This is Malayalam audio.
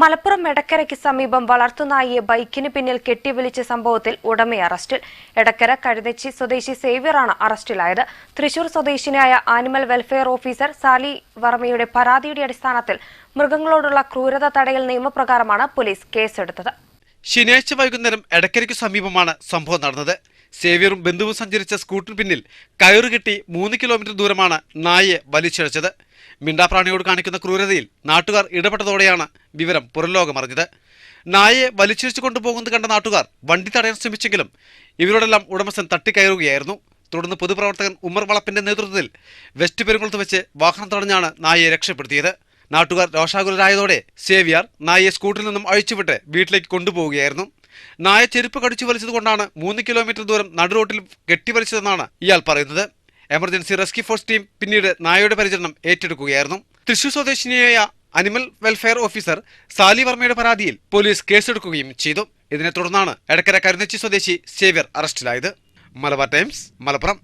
മലപ്പുറം എടക്കരയ്ക്ക് സമീപം വളർത്തുനായിയെ ബൈക്കിന് പിന്നിൽ കെട്ടിവലിച്ച സംഭവത്തിൽ ഉടമയെ അറസ്റ്റിൽ. എടക്കര കഴുതച്ചി സ്വദേശി സേവ്യറാണ് അറസ്റ്റിലായത്. തൃശൂർ സ്വദേശിനിയായ ആനിമൽ വെൽഫെയർ ഓഫീസർ സാലി വർമ്മയുടെ പരാതിയുടെ അടിസ്ഥാനത്തിൽ മൃഗങ്ങളോടുള്ള ക്രൂരത തടയൽ നിയമപ്രകാരമാണ് പോലീസ് കേസെടുത്തത്. ശനിയാഴ്ച വൈകുന്നേരം എടക്കരയ്ക്ക് സമീപമാണ് സംഭവം നടന്നത്. സേവ്യറും ബന്ധുവും സഞ്ചരിച്ച സ്കൂട്ടറിന് പിന്നിൽ കയറുകെട്ടി മൂന്ന് കിലോമീറ്റർ ദൂരമാണ് നായയെ വലിച്ചിഴച്ചത്. മിണ്ടാപ്രാണിയോട് കാണിക്കുന്ന ക്രൂരതയിൽ നാട്ടുകാർ ഇടപെട്ടതോടെയാണ് വിവരം പുറംലോകമറിഞ്ഞത്. നായയെ വലിച്ചിഴച്ചു കൊണ്ടുപോകുന്നത് കണ്ട നാട്ടുകാർ വണ്ടി തടയാൻ ശ്രമിച്ചെങ്കിലും ഇവരോടെല്ലാം ഉടമസ്ഥൻ തട്ടിക്കയറുകയായിരുന്നു. തുടർന്ന് പൊതുപ്രവർത്തകൻ ഉമ്മർ വളപ്പിന്റെ നേതൃത്വത്തിൽ വെസ്റ്റ് പെരുങ്കുളത്ത് വെച്ച് വാഹനം തടഞ്ഞാണ് നായയെ രക്ഷപ്പെടുത്തിയത്. നാട്ടുകാർ രോഷാകുലരായതോടെ സേവിയർ നായയെ സ്കൂട്ടറിൽ നിന്നും അഴിച്ചുവിട്ട് വീട്ടിലേക്ക് കൊണ്ടുപോവുകയായിരുന്നു. നായ ചെരുപ്പ് കടിച്ചു വലിച്ചതുകൊണ്ടാണ് മൂന്ന് കിലോമീറ്റർ ദൂരം നടുറോട്ടിൽ കെട്ടിവലിച്ചതെന്നാണ് ഇയാൾ പറയുന്നത്. എമർജൻസി റെസ്ക്യൂ ഫോഴ്സ് ടീം പിന്നീട് നായയുടെ പരിചരണം ഏറ്റെടുക്കുകയായിരുന്നു. തൃശൂർ സ്വദേശിനിയായ അനിമൽ വെൽഫെയർ ഓഫീസർ സാലി വർമ്മയുടെ പരാതിയിൽ പോലീസ് കേസെടുക്കുകയും ചെയ്തു. ഇതിനെ തുടർന്നാണ് എടക്കര കരുനച്ചി സ്വദേശി സേവ്യർ അറസ്റ്റിലായത്. മലബാർ ടൈംസ് മലപ്പുറം.